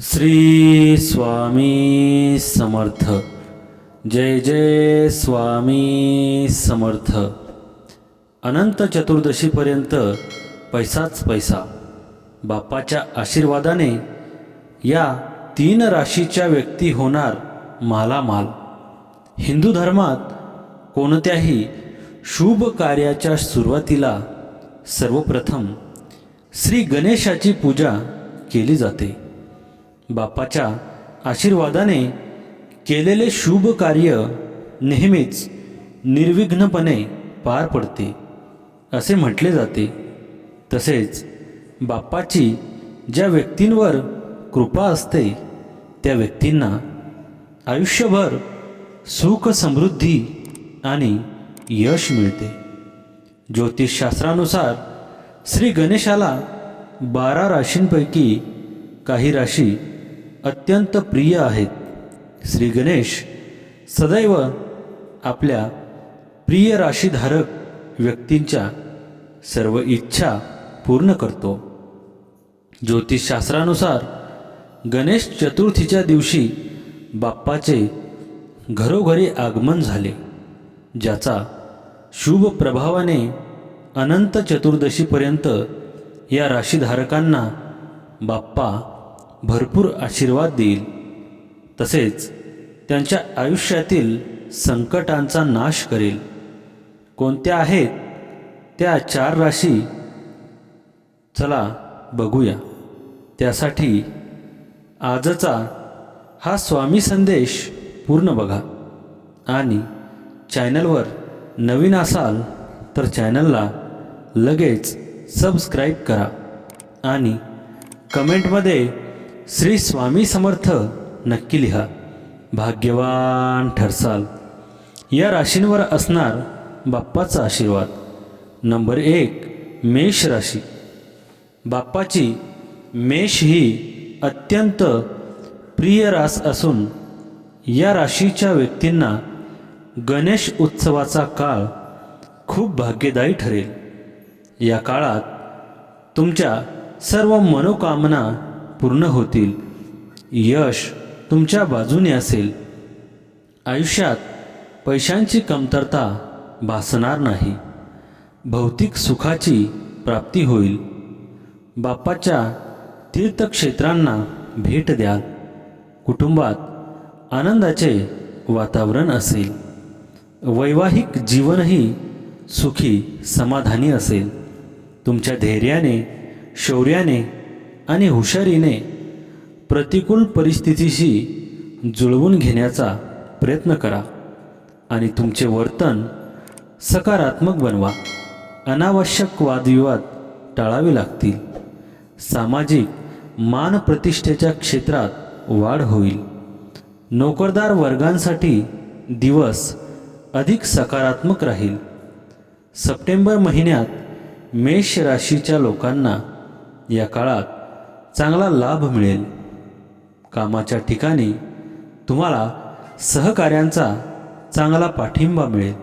श्री स्वामी समर्थ. जय जय स्वामी समर्थ. अनंत चतुर्दशीपर्यंत पैसाच पैसा. बाप्पाच्या आशीर्वादाने या तीन राशीच्या व्यक्ती होणार मालामाल. हिंदू धर्मात कोणत्याही शुभ कार्याच्या सुरुवातीला सर्वप्रथम श्री गणेशाची पूजा केली जाते. बाप्पाच्या आशीर्वादाने केलेले शुभ कार्य नेहमीच निर्विघ्नपणे पार पडते असे म्हटले जाते. तसेच बाप्पाची ज्या व्यक्तींवर कृपा असते त्या व्यक्तींना आयुष्यभर सुख समृद्धी आणि यश मिळते. ज्योतिषशास्त्रानुसार श्री गणेशाला बारा राशींपैकी काही राशी अत्यंत प्रिय आहेत. श्री गणेश सदैव आपल्या प्रिय राशीधारक व्यक्तींच्या सर्व इच्छा पूर्ण करतो. ज्योतिषशास्त्रानुसार गणेश चतुर्थीच्या दिवशी बाप्पाचे घरोघरी आगमन झाले ज्याचा शुभ प्रभावाने अनंत चतुर्दशीपर्यंत या राशीधारकांना बाप्पा भरपूर आशीर्वाद देईल. तसेच त्यांच्या आयुष्यातील संकटांचा नाश करेल. कोणत्या आहेत? त्या चार राशी. चला बघूया. त्यासाठी आजचा हा स्वामी संदेश पूर्ण बघा. आणि चॅनलवर नवीन असाल तर चॅनलला लगेच सबस्क्राईब करा. आणि कमेंटमध्ये श्री स्वामी समर्थ नक्की लिहा. भाग्यवान ठरसाल. या राशींवर असणार बाप्पाचा आशीर्वाद. नंबर एक मेष राशी. बाप्पाची मेष ही अत्यंत प्रिय रास असून या राशीच्या व्यक्तींना गणेश उत्सवाचा काळ खूप भाग्यदायी ठरेल. या काळात तुमच्या सर्व मनोकामना पूर्ण होतील. यश तुमच्या बाजूने असेल. आयुष्यात पैशांची कमतरता भासणार नाही. भौतिक सुखाची प्राप्ती होईल. बाप्पाच्या तीर्थक्षेत्रांना भेट द्याल. कुटुंबात आनंदाचे वातावरण असेल. वैवाहिक जीवनही सुखी समाधानी असेल. तुमच्या धैर्याने शौर्याने आणि हुशारीने प्रतिकूल परिस्थितीशी जुळवून घेण्याचा प्रयत्न करा आणि तुमचे वर्तन सकारात्मक बनवा. अनावश्यक वादविवाद टाळावे लागतील. सामाजिक मान प्रतिष्ठेच्या क्षेत्रात वाढ होईल. नोकरदार वर्गांसाठी दिवस अधिक सकारात्मक राहील. सप्टेंबर महिन्यात मेष राशीच्या लोकांना या काळात चांगला लाभ मिळेल. कामाच्या ठिकाणी तुम्हाला सहकाऱ्यांचा चांगला पाठिंबा मिळेल.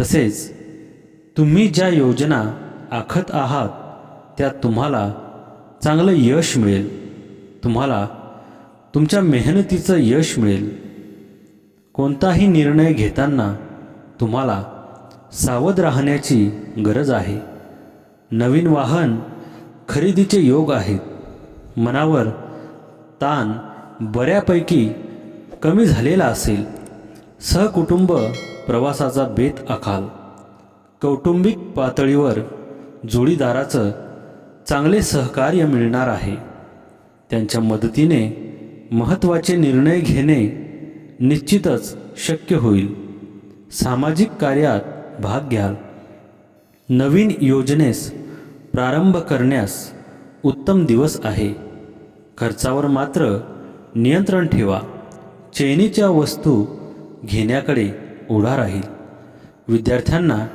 तसेच तुम्ही ज्या योजना आखत आहात त्यात तुम्हाला चांगलं यश मिळेल. तुम्हाला तुमच्या मेहनतीचं यश मिळेल. कोणताही निर्णय घेताना तुम्हाला सावध राहण्याची गरज आहे. नवीन वाहन खरेदीचे योग आहेत. मनावर ताण बऱ्यापैकी कमी झालेला असेल. सहकुटुंब प्रवासाचा बेत आखाल. कौटुंबिक पातळीवर जोडीदाराचं चांगले सहकार्य मिळणार आहे. त्यांच्या मदतीने महत्त्वाचे निर्णय घेणे निश्चितच शक्य होईल. सामाजिक कार्यात भाग घ्याल. नवीन योजनेस प्रारंभ करण्यास उत्तम दिवस आहे. खर्चावर मात्र नियंत्रण ठेवा. चैनीच्या वस्तू घेण्याकडे ओढा राहील. विद्यार्थ्यांना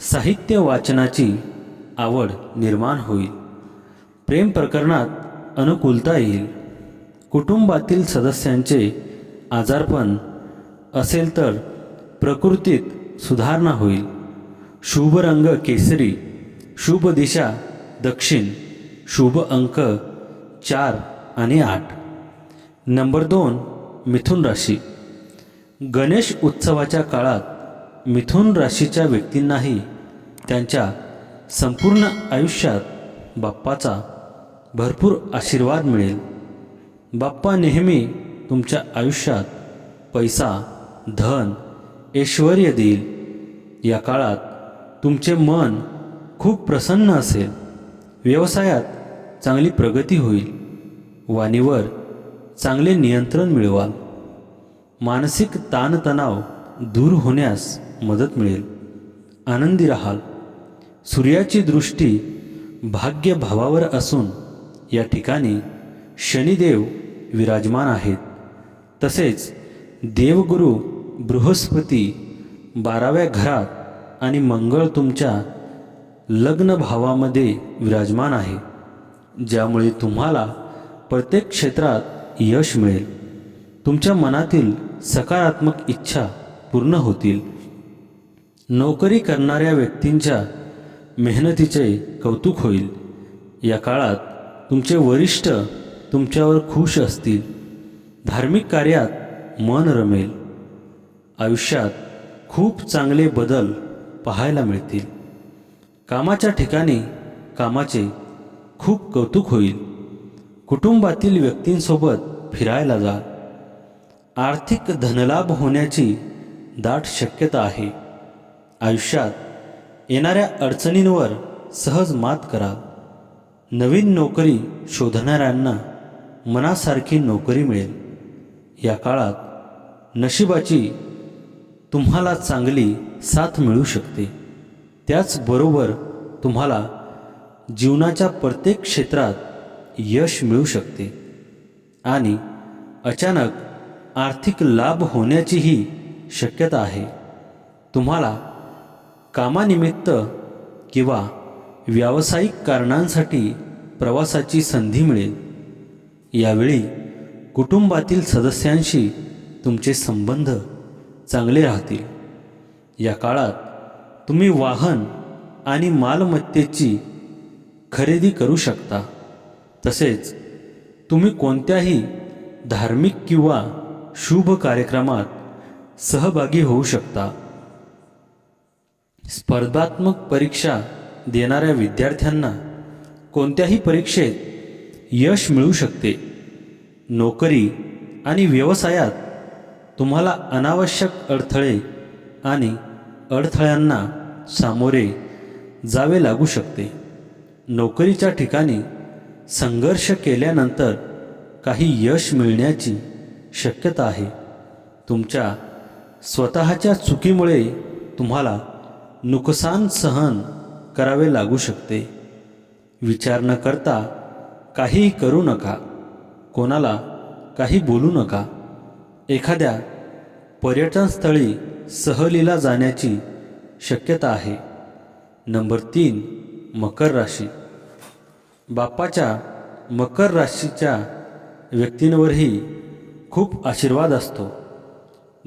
साहित्य वाचनाची आवड निर्माण होईल. प्रेम प्रकरणात अनुकूलता येईल. कुटुंबातील सदस्यांचे आजारपण असेल तर प्रकृतीत सुधारणा होईल. शुभ रंग केसरी शुभ दिशा दक्षिण शुभ अंक चार आणि आठ. नंबर दोन मिथुन राशी. गणेश उत्सवाच्या काळात मिथुन राशीच्या व्यक्तींनाही त्यांच्या संपूर्ण आयुष्यात बाप्पाचा भरपूर आशीर्वाद मिळेल. बाप्पा नेहमी तुमच्या आयुष्यात पैसा धन ऐश्वर देईल. या काळात तुमचे मन खूप प्रसन्न असेल. व्यवसायात चांगली प्रगती होईल. वाणीवर चांगले नियंत्रण मिळवाल. मानसिक ताणतणाव दूर होण्यास मदत मिळेल. आनंदी राहाल. सूर्याची दृष्टी भाग्यभावावर असून या ठिकाणी शनिदेव विराजमान आहेत. तसेच देवगुरु बृहस्पती बाराव्या घरात आणि मंगळ तुमच्या लग्न भावामध्ये विराजमान आहे. ज्यामुळे तुम्हाला प्रत्येक क्षेत्रात यश मिळेल. तुमच्या मनातील सकारात्मक इच्छा पूर्ण होतील. नोकरी करणाऱ्या व्यक्तींच्या मेहनतीचे कौतुक होईल. या काळात तुमचे वरिष्ठ तुमच्यावर खुश असतील. धार्मिक कार्यात मन रमेल. आयुष्यात खूप चांगले बदल पाहायला मिळतील. कामाच्या ठिकाणी कामाचे खूप कौतुक होईल. कुटुंबातील व्यक्तींसोबत फिरायला जा. आर्थिक धनलाभ होण्याची दाट शक्यता आहे. आयुष्यात येणाऱ्या अडचणींवर सहज मात करा. नवीन नोकरी शोधणाऱ्यांना मनासारखी नोकरी मिळेल. या काळात नशिबाची तुम्हाला चांगली साथ मिळू शकते. त्याचबरोबर तुम्हाला जीवनाच्या प्रत्येक क्षेत्रात यश मिळू शकते. आणि अचानक आर्थिक लाभ होण्याचीही शक्यता आहे. तुम्हाला कामानिमित्त किंवा व्यावसायिक कारणांसाठी प्रवासाची संधी मिळेल. यावेळी कुटुंबातील सदस्यांशी तुमचे संबंध चांगले राहतील. या काळात तुम्ही वाहन आणि मालमत्तेची खरेदी करू शकता. तसेच तुम्ही कोणत्याही धार्मिक किंवा शुभ कार्यक्रमात सहभागी होऊ शकता. स्पर्धात्मक परीक्षा देणाऱ्या विद्यार्थ्यांना कोणत्याही परीक्षेत यश मिळू शकते. नोकरी आणि व्यवसायात तुम्हाला अनावश्यक अडथळे आणि अडथळ्यांना सामोरे जावे लागू शकते. नोकरीच्या ठिकाणी संघर्ष केल्यानंतर काही यश मिळण्याची शक्यता आहे. तुमच्या स्वतःच्या चुकीमुळे तुम्हाला नुकसान सहन करावे लागू शकते. विचार न करता काहीही करू नका. कोणाला काही बोलू नका. एखाद्या पर्यटनस्थळी सहलीला जाण्याची शक्यता आहे. नंबर तीन मकर राशी. बाप्पाच्या मकर राशीच्या व्यक्तींवरही खूप आशीर्वाद असतो.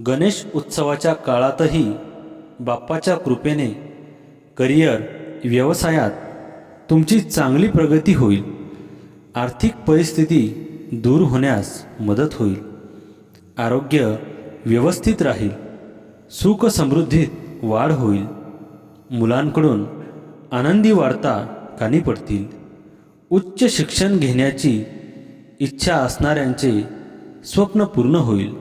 गणेश उत्सवाच्या काळातही बाप्पाच्या कृपेने करिअर व्यवसायात तुमची चांगली प्रगती होईल. आर्थिक परिस्थिती दूर होण्यास मदत होईल. आरोग्य व्यवस्थित राहील. सुख समृद्धीत वाढ होईल. मुलांकडून आनंदी वार्ता कानी पडतील. उच्च शिक्षण घेण्याची इच्छा असणाऱ्यांचे स्वप्न पूर्ण होईल.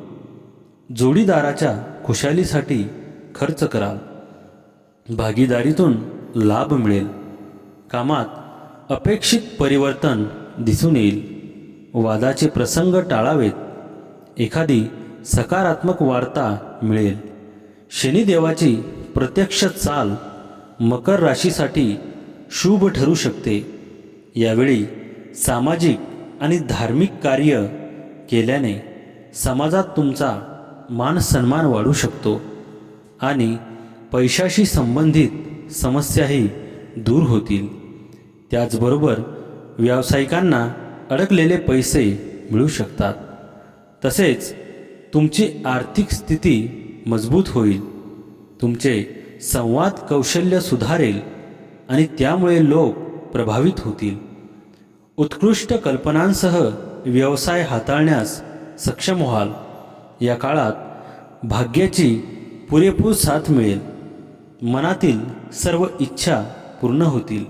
जोडीदाराच्या खुशालीसाठी खर्च कराल. भागीदारीतून लाभ मिळेल. कामात अपेक्षित परिवर्तन दिसून येईल. वादाचे प्रसंग टाळावेत. एखादी सकारात्मक वार्ता मिळेल. शनिदेवाची प्रत्यक्ष चाल मकर राशीसाठी शुभ ठरू शकते. यावेळी सामाजिक आणि धार्मिक कार्य केल्याने समाजात तुमचा मान सन्मान वाढू शकतो आणि पैशाशी संबंधित समस्याही दूर होतील. त्याचबरोबर व्यावसायिकांना अडकलेले पैसे मिळू शकतात. तसेच तुमची आर्थिक स्थिती मजबूत होईल. तुमचे संवाद कौशल्य सुधारेल आणि त्यामुळे लोक प्रभावित होतील. उत्कृष्ट कल्पनांसह व्यवसाय हाताळण्यास सक्षम व्हाल. या काळात भाग्याची पुरेपूर साथ मिळेल. मनातील सर्व इच्छा पूर्ण होतील.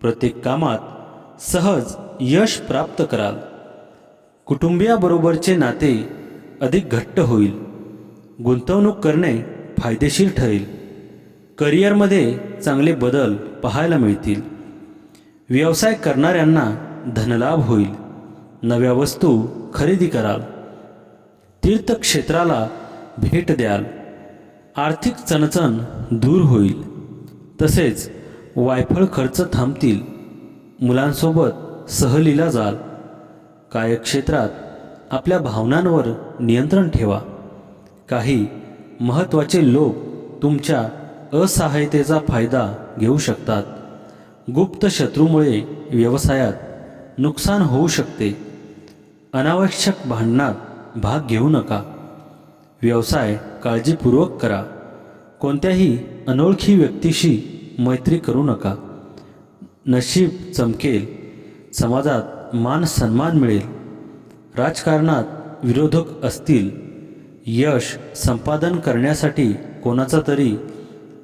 प्रत्येक कामात सहज यश प्राप्त कराल. कुटुंबियाबरोबरचे नाते अधिक घट्ट होईल. गुंतवणूक करणे फायदेशीर ठरेल. करिअरमध्ये चांगले बदल पाहायला मिळतील. व्यवसाय करणाऱ्यांना धनलाभ होईल. नव्या वस्तू खरेदी कराल. तीर्थक्षेत्राला भेट द्याल. आर्थिक चणचण दूर होईल. तसेच वायफळ खर्च थांबतील. मुलांसोबत सहलीला जाल. कार्यक्षेत्रात आपल्या भावनांवर नियंत्रण ठेवा. काही महत्त्वाचे लोक तुमच्या असहायतेचा फायदा घेऊ शकतात. गुप्त शत्रूमुळे व्यवसायात नुकसान होऊ शकते. अनावश्यक भांडणात भाग घेऊ नका. व्यवसाय काळजीपूर्वक करा. कोणत्याही अनोळखी व्यक्तीशी मैत्री करू नका. नशीब चमकेल. समाजात मान सन्मान मिळेल. राजकारणात विरोधक असतील. यश संपादन करण्यासाठी कोणाचा तरी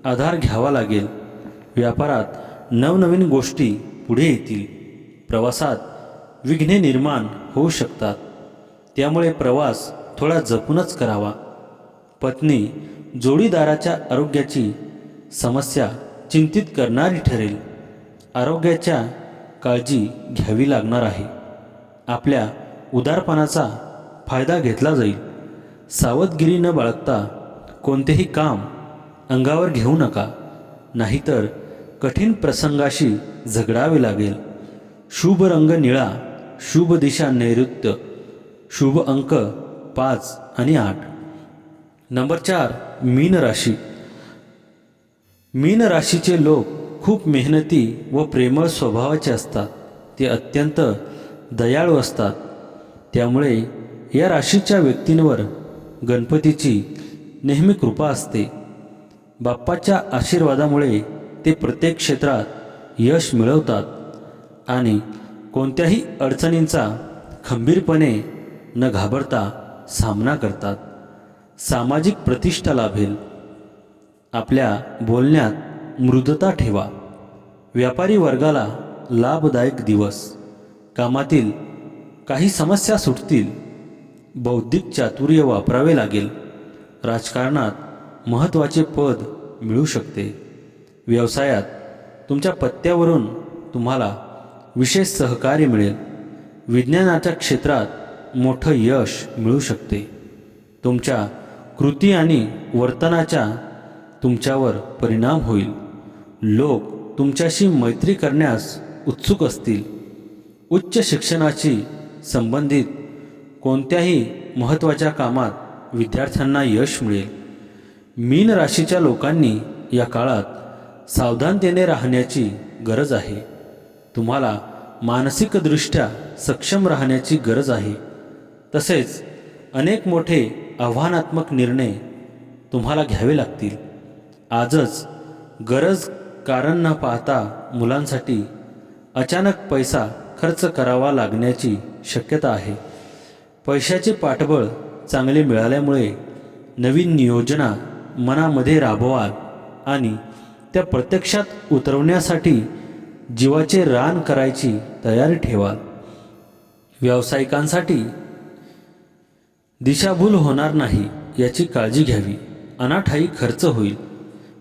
आधार घ्यावा लागेल. व्यापारात नवनवीन गोष्टी पुढे येतील. प्रवासात विघ्ने निर्माण होऊ शकतात. त्यामुळे प्रवास थोडा जपूनच करावा. पत्नी जोडीदाराच्या आरोग्याची समस्या चिंतित करणारी ठरेल. आरोग्याच्या काळजी घ्यावी लागणार आहे. आपल्या उदारपणाचा फायदा घेतला जाईल. सावधगिरी न बाळगता कोणतेही काम अंगावर घेऊ नका. नाहीतर कठीण प्रसंगाशी झगडावे लागेल. शुभ रंग निळा शुभ दिशा नैऋत्य शुभ अंक पाच आणि आठ. नंबर चार मीन राशी. मीन राशीचे लोक खूप मेहनती व प्रेमळ स्वभावाचे असतात. ते अत्यंत दयाळू असतात. त्यामुळे या राशीच्या व्यक्तींवर गणपतीची नेहमी कृपा असते. बाप्पाच्या आशीर्वादामुळे ते प्रत्येक क्षेत्रात यश मिळवतात आणि कोणत्याही अडचणींचा खंबीरपणे न घाबरता सामना करतात. सामाजिक प्रतिष्ठा लाभेल. आपल्या बोलण्यात मृदता ठेवा. व्यापारी वर्गाला लाभदायक दिवस. कामातील काही समस्या सुटतील. बौद्धिक चातुर्य वापरावे लागेल. राजकारणात महत्त्वाचे पद मिळू शकते. व्यवसायात तुमच्या पत्त्यावरून तुम्हाला विशेष सहकार्य मिळेल. विज्ञानाच्या क्षेत्रात मोठं यश मिळू शकते. तुमच्या कृती आणि वर्तनाच्या तुमच्यावर परिणाम होईल. लोक तुमच्याशी मैत्री करण्यास उत्सुक असतील. उच्च शिक्षणाशी संबंधित कोणत्याही महत्त्वाच्या कामात विद्यार्थ्यांना यश मिळेल. मीन राशीच्या लोकांनी या काळात सावधानतेने राहण्याची गरज आहे. तुम्हाला मानसिकदृष्ट्या सक्षम राहण्याची गरज आहे. तसेच अनेक मोठे आव्हानात्मक निर्णय तुम्हाला घ्यावे लागतील. आजच गरज कारण न पाहता मुलांसाठी अचानक पैसा खर्च करावा लागण्याची शक्यता आहे. पैशाचे पाठबळ चांगले मिळाल्यामुळे नवीन नियोजना मनामध्ये राबवाल आणि त्या प्रत्यक्षात उतरवण्यासाठी जीवाचे रान करायची तयारी ठेवा. व्यावसायिकांसाठी दिशाभूल होणार नाही याची काळजी घ्यावी. अनाठाई खर्च होईल.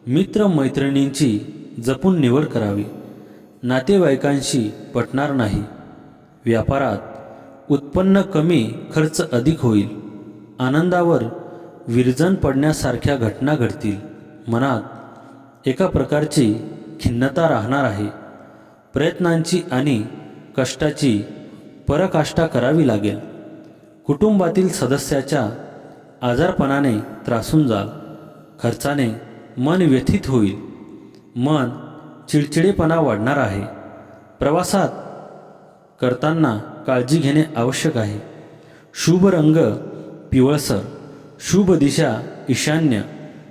मित्र मैत्रिणींची जपून निवड करावी. नातेवाईकांशी पटणार नाही. व्यापारात उत्पन्न कमी खर्च अधिक होईल. आनंदावर विरजन पडण्यासारख्या घटना घडतील. मनात एका प्रकारची खिन्नता राहणार आहे. प्रयत्नांची आणि कष्टाची परकाष्ठा करावी लागेल. कुटुंबातील सदस्याच्या आजारपणाने त्रासून जाल. खर्चाने मन व्यथित होईल. मन चिडचिडेपणा वाढणार आहे. प्रवासात करताना काळजी घेणे आवश्यक आहे. शुभ रंग पिवळसर. शुभ दिशा ईशान्य.